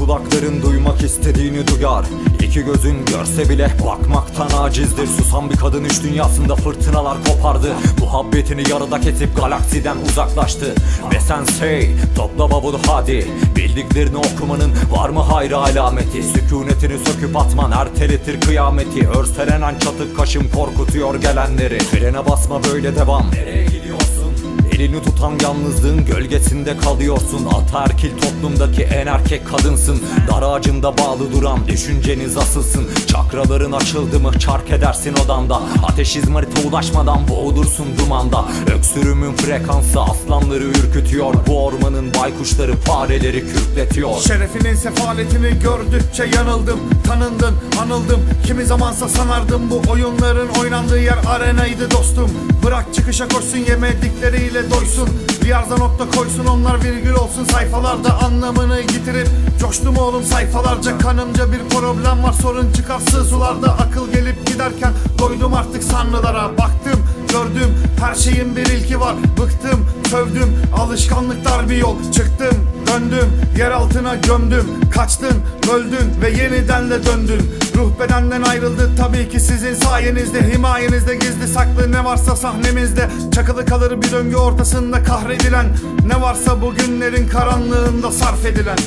Kulakların duymak istediğini duyar. İki gözün görse bile bakmaktan acizdir. Susan bir kadın üç dünyasında fırtınalar kopardı. Muhabbetini yarıda kesip galaksiden uzaklaştı. Ve sen say topla bavulu hadi. Bildiklerini okumanın var mı hayra alameti? Sükunetini söküp atman erteletir kıyameti. Örselenen çatık kaşım korkutuyor gelenleri. Frene basma böyle devam. Nereye gidiyorsun? Elini tutan yalnızlığın gölgesinde kalıyorsun. Ataerkil toplumdaki en erkek kadınsın. Dar ağacında bağlı duran düşünceniz asılsın. Çakraların açıldı mı çark edersin odanda. Ateş izmarite ulaşmadan boğulursun dumanda. Öksürümün frekansı aslanları ürkütüyor. Bu ormanın baykuşları fareleri kürkletiyor Şerefinin sefaletini gördükçe yanıldım. Tanındın, anıldım. Kimi zamansa sanardım bu oyunların oynandığı yer arenaydı dostum. Bırak çıkışa koşsun yemedikleriyle doysun. Bir arza nokta koysun onlar virgül olsun. Sayfalarda anlamını yitirip Coştum oğlum. Sayfalarca kanımca bir problem var sorun çıkar sularda Akıl gelip giderken doydum artık sanrılara. Baktım gördüm her şeyin bir ilki var. Bıktım sövdüm alışkanlıklar bir yol. Çıktım döndüm yer altına gömdüm. Kaçtın öldün ve yeniden de döndün Ruh bedenden ayrıldı tabii ki sizin sayenizde Himayenizde gizli saklı ne varsa sahnemizde. Çakılı kalır bir döngü ortasında kahredilen Ne varsa bugünlerin karanlığında sarf edilen